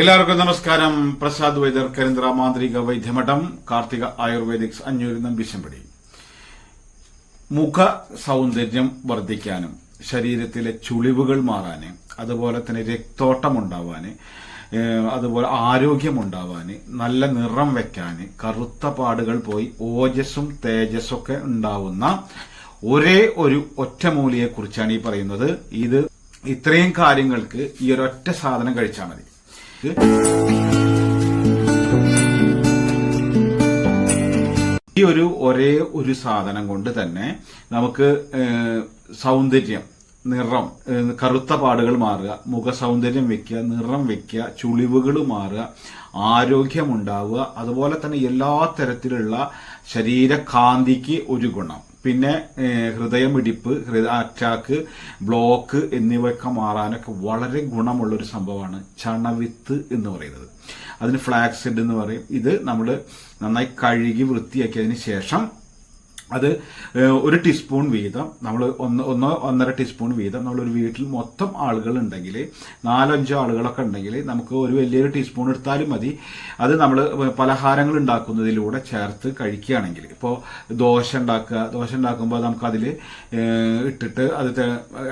എല്ലാവർക്കും നമസ്കാരം. പ്രസാദ് വൈദ്യർ കരിന്ദ്ര മാന്ത്രിക വൈദ്യമഠം കാർത്തിക ആയുർവേദിക്സ് അഞ്ഞൂരി നമ്പിശമ്പടി മുഖ സൗന്ദര്യം വർദ്ധിക്കാനും ശരീരത്തിലെ ചുളിവുകൾ മാറാന് അതുപോലെ തന്നെ രക്തോട്ടം ഉണ്ടാവാന് അതുപോലെ ആരോഗ്യമുണ്ടാവാന് നല്ല നിറം വെക്കാന് കറുത്ത പാടുകൾ പോയി ഓജസ്സും തേജസ്സൊക്കെ ഉണ്ടാവുന്ന ഒരേ ഒരു ഒറ്റമൂലിയെ കുറിച്ചാണ് ഈ പറയുന്നത്. ഇത് ഇത്രയും കാര്യങ്ങൾക്ക് ഈ ഒരൊറ്റ സാധനം കഴിച്ചാൽ മതി. ഈ ഒരു ഒരേ ഒരു സാധനം കൊണ്ട് തന്നെ നമുക്ക് സൗന്ദര്യം നിറം കറുത്ത പാടുകൾ മാറുക മുഖ സൗന്ദര്യം വെക്കുക നിറം വെക്കുക ചുളിവുകൾ മാറുക ആരോഗ്യമുണ്ടാവുക അതുപോലെ തന്നെ എല്ലാ തരത്തിലുള്ള ശരീരകാന്തിക്ക് ഒരു ഗുണം. പിന്നെ ഹൃദയമിടിപ്പ് ഹൃദയ അറ്റാക്ക് ബ്ലോക്ക് എന്നിവയൊക്കെ മാറാനൊക്കെ വളരെ ഗുണമുള്ള ഒരു സംഭവമാണ് ചണവിത്ത് എന്ന് പറയുന്നത്. അതിന് ഫ്ലാക്സിഡ് എന്ന് പറയും. ഇത് നമ്മൾ നന്നായി കഴുകി വൃത്തിയാക്കിയതിന് ശേഷം അത് ഒരു ടീസ്പൂൺ വീതം നമ്മൾ ഒന്ന് ഒന്നോ ഒന്നര ടീസ്പൂൺ വീതം നമ്മളൊരു വീട്ടിൽ മൊത്തം ആളുകൾ ഉണ്ടെങ്കിൽ നാലഞ്ചോ ആളുകളൊക്കെ ഉണ്ടെങ്കിൽ നമുക്ക് ഒരു വലിയൊരു ടീസ്പൂൺ എടുത്താലും മതി. അത് നമ്മൾ പലഹാരങ്ങൾ ഉണ്ടാക്കുന്നതിലൂടെ ചേർത്ത് കഴിക്കുകയാണെങ്കിൽ ഇപ്പോൾ ദോശ ഉണ്ടാക്കുക ദോശ ഉണ്ടാക്കുമ്പോൾ നമുക്കതിൽ ഇട്ടിട്ട് അത്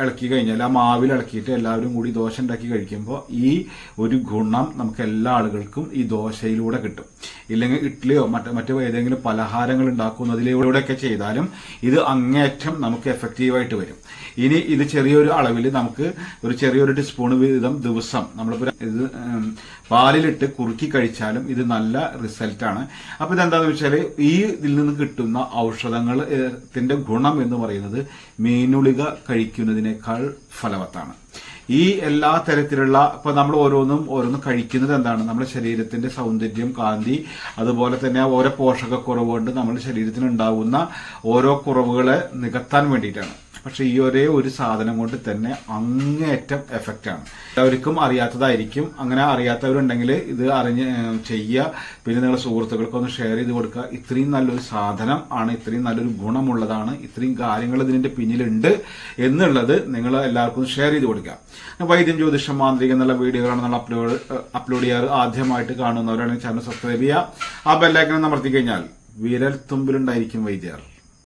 ഇളക്കി കഴിഞ്ഞാൽ ആ മാവിൽ ഇളക്കിയിട്ട് എല്ലാവരും കൂടി ദോശ ഉണ്ടാക്കി കഴിക്കുമ്പോൾ ഈ ഒരു ഗുണം നമുക്ക് എല്ലാ ആളുകൾക്കും ഈ ദോശയിലൂടെ കിട്ടും. ഇല്ലെങ്കിൽ ഇഡ്ഡലിയോ മറ്റ് മറ്റു ഏതെങ്കിലും പലഹാരങ്ങൾ ഉണ്ടാക്കുന്നതിലൂടെയൊക്കെ ചെയ്താലും ഇത് അങ്ങേയറ്റം നമുക്ക് എഫക്റ്റീവായിട്ട് വരും. ഇനി ഇത് ചെറിയൊരു അളവിൽ നമുക്ക് ഒരു ചെറിയൊരു ടീസ്പൂൺ വീതം ദിവസം നമ്മളിപ്പോൾ ഇത് പാലിലിട്ട് കുറുക്കി കഴിച്ചാലും ഇത് നല്ല റിസൾട്ടാണ് അപ്പോൾ ഇതെന്താണെന്ന് വെച്ചാൽ ഈ ഇതിൽ നിന്ന് കിട്ടുന്ന ഔഷധങ്ങൾ ഗുണം എന്ന് പറയുന്നത് മീനുളിക കഴിക്കുന്നതിനേക്കാൾ ഫലവത്താണ്. ഈ എല്ലാ തരത്തിലുള്ള ഇപ്പൊ നമ്മൾ ഓരോന്നും ഓരോന്നും കഴിക്കുന്നത് എന്താണ്? നമ്മുടെ ശരീരത്തിന്റെ സൗന്ദര്യം കാന്തി അതുപോലെ തന്നെ ഓരോ പോഷകക്കുറവ് കൊണ്ട് നമ്മുടെ ശരീരത്തിന് ഉണ്ടാകുന്ന ഓരോ കുറവുകളെ നികത്താൻ വേണ്ടിയിട്ടാണ്. പക്ഷെ ഈ ഒരേ ഒരു സാധനം കൊണ്ട് തന്നെ അങ്ങേറ്റം എഫക്റ്റ് ആണ്. എല്ലാവർക്കും അറിയാത്തതായിരിക്കും. അങ്ങനെ അറിയാത്തവരുണ്ടെങ്കിൽ ഇത് അറിഞ്ഞ് ചെയ്യുക. പിന്നെ നിങ്ങളുടെ സുഹൃത്തുക്കൾക്കൊന്ന് ഷെയർ ചെയ്ത് കൊടുക്കുക. ഇത്രയും നല്ലൊരു സാധനം ആണ് ഇത്രയും നല്ലൊരു ഗുണമുള്ളതാണ് ഇത്രയും കാര്യങ്ങൾ ഇതിന്റെ പിന്നിലുണ്ട് എന്നുള്ളത് നിങ്ങൾ എല്ലാവർക്കും ഷെയർ ചെയ്ത് കൊടുക്കുക. വൈദ്യം ജ്യോതിഷം മാന്ത്രിക എന്നുള്ള വീഡിയോകളാണ് നമ്മൾ അപ്ലോഡ് അപ്ലോഡ് ചെയ്യാറ്. ആദ്യമായിട്ട് കാണുന്നവരാണെങ്കിൽ ചാനൽ സബ്സ്ക്രൈബ് ചെയ്യുക. ആ ബെല്ലൈക്കൺ അമർത്തി കഴിഞ്ഞാൽ വിരൽ തുമ്പിലുണ്ടായിരിക്കും വൈദ്യർ.